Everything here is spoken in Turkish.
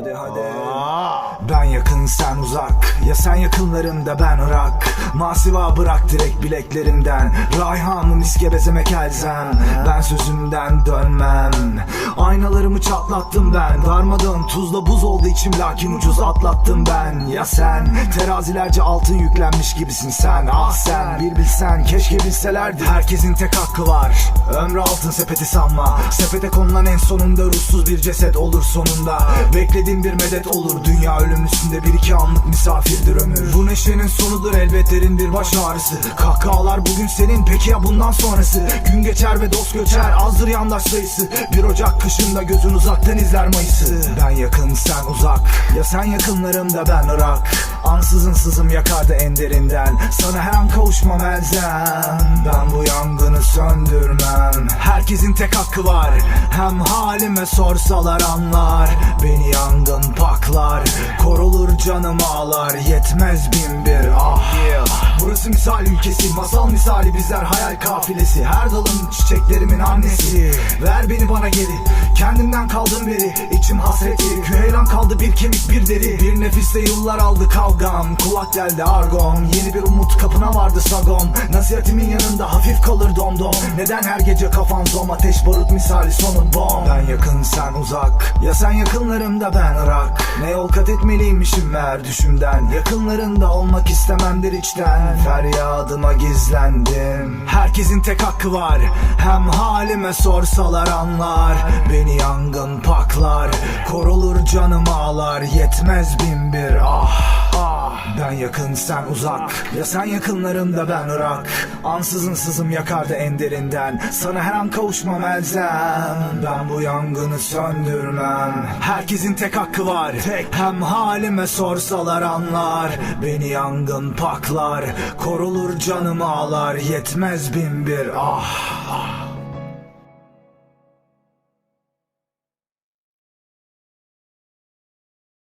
Hadi hadi. Ben yakın sen uzak. Ya sen yakınlarımda ben Irak Masiva bırak direkt bileklerimden. Rayhan'ı miske bezemek elzem. Ben sözümden dönmem. Aynalarımı çatlattım ben. Darmadağın tuzla buz oldu içim lakin ucuz atlattım ben. Ya sen terazilerce altın yüklenmiş gibisin sen. Ah sen. bir bilsen keşke bilselerdi. Herkesin tek hakkı var. Ömrü altın sepeti sanma. Sepete konulan en sonunda ruhsuz bir ceset olur sonunda. Beklediğim bir medet olur. Dünya ölüm üstünde bir iki anlık misafirdir ömür. Bu neşenin sonudur elbet derin bir baş ağrısı. Kahkahalar bugün senin peki ya bundan sonrası? Gün geçer ve dost göçer azdır yandaş sayısı. Bir Ocak kışında gözün uzaktan izler Mayıs'ı. Ben yakın sen uzak. Ya sen yakınlarımda ben Irak Ansızın sızım yakardı en derinden. Sana her an kavuşmam elzem. Ben bu yangını söndürmem. Herkesin tek hakkı var. Hem halime sorsalar anlar. Beni yangın paklar. Korulur canım ağlar. Yetmez bin bir ah Burası misal ülkesi Masal misali bizler hayal kafilesi. Her dalın çiçeklerimin annesi. Ver beni bana geri Kendimden kaldım beri. İçim hasreti Küheylan kaldı bir kemik bir deri. Bir nefiste yıllar aldı kavgam. Kulak geldi argon Yeni bir umut kapına vardı sagon Nasihatimin yanında hafif kalır domdom Neden her gece kafan zom? Ateş barut misali sonu bom. Ben yakın sen uzak. Ya sen yakınlarımda ben Irak Ne yol kat etmeliymişim meğer düşümden. Yakınlarında olmak istememdir içten Feryadıma gizlendim. Herkesin tek hakkı var. Hem halime sorsalar anlar. Beni yangın paklar. Korulur canım ağlar. Yetmez bin bir ah ben yakın sen uzak. Ya sen yakınlarımda ben Irak. Ansızın sızım yakardı en derinden. Sana her an kavuşmam elzem. Ben bu yangını söndürmem. Herkesin tek hakkı var. Tek. Hem halime sorsalar anlar. Beni yangın paklar. Korulur canım ağlar. Yetmez bin bir ah, ah.